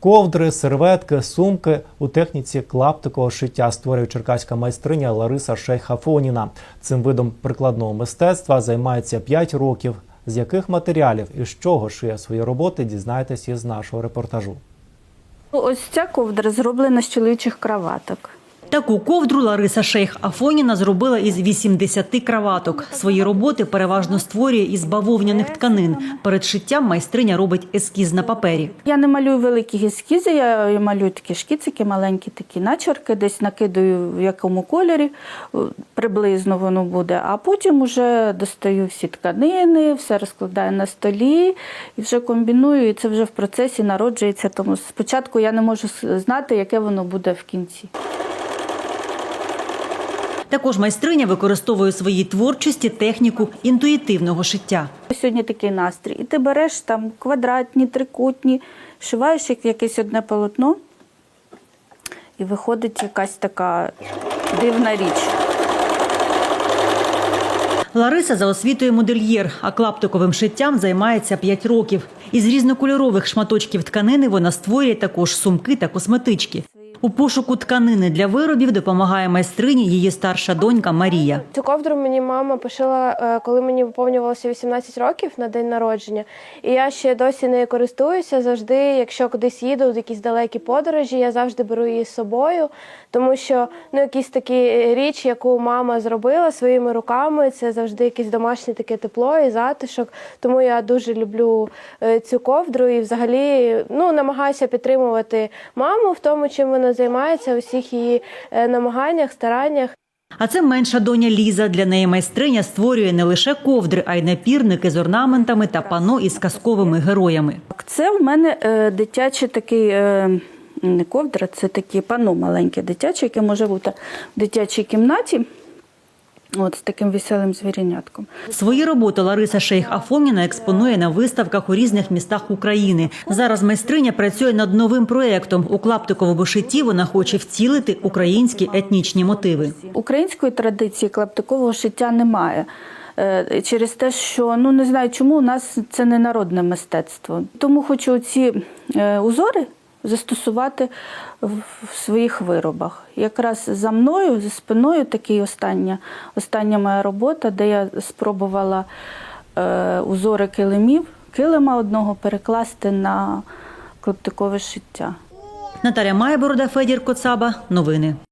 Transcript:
Ковдри, серветки, сумки у техніці клаптикового шиття створює черкаська майстриня Лариса Шейхафоніна. Цим видом прикладного мистецтва займається 5 років. З яких матеріалів і з чого шиє свої роботи, дізнайтесь із нашого репортажу. Ось ця ковдра зроблена з чоловічих краваток. Таку ковдру Лариса Шейх Афоніна зробила із 80 краваток. Свої роботи переважно створює із бавовняних тканин. Перед шиттям майстриня робить ескіз на папері. Я не малюю великі ескізи, я малюю такі шкіцики, маленькі такі начерки, десь накидаю в якому кольорі, приблизно воно буде, а потім вже достаю всі тканини, все розкладаю на столі і вже комбіную, і це вже в процесі народжується. Тому спочатку я не можу знати, яке воно буде в кінці. Також майстриня використовує у своїй творчості техніку інтуїтивного шиття. Сьогодні такий настрій. І ти береш там квадратні, трикутні, шиваєш як якесь одне полотно, і виходить якась така дивна річ. Лариса за освітою модельєр, а клаптиковим шиттям займається 5 років. Із різнокольорових шматочків тканини вона створює також сумки та косметички. У пошуку тканини для виробів допомагає майстрині її старша донька Марія. Цю ковдру мені мама пошила, е, коли мені виповнювалося 18 років на день народження. І я ще досі нею користуюся. Завжди, якщо кудись їду, в якісь далекі подорожі, я завжди беру її з собою, тому що ну, якісь такі річ, яку мама зробила своїми руками, це завжди якесь домашнє таке тепло і затишок. Тому я дуже люблю е, цю ковдру і взагалі ну, намагаюся підтримувати маму в тому, чим вона займається, у всіх її е, намаганнях, стараннях. А це менша доня Ліза. Для неї майстриня створює не лише ковдри, а й напірники з орнаментами та пано із казковими героями. Це в мене е, дитячий такий. Е, не ковдра, це такі пано маленьке дитяче, яке може бути в дитячій кімнаті. От з таким веселим звірянятком. Свої роботи Лариса Шейх Афоміна експонує на виставках у різних містах України. Зараз майстриня працює над новим проєктом. У клаптиковому шитті вона хоче вцілити українські етнічні мотиви. Української традиції клаптикового шиття немає. Е, Через те, що ну не знаю, чому у нас це не народне мистецтво. Тому хочу ці е, узори застосувати в своїх виробах. Якраз за мною, за спиною, такий остання, остання моя робота, де я спробувала е, узори килимів, килима одного перекласти на клептикове шиття. Наталя Майборода, Федір Коцаба. Новини.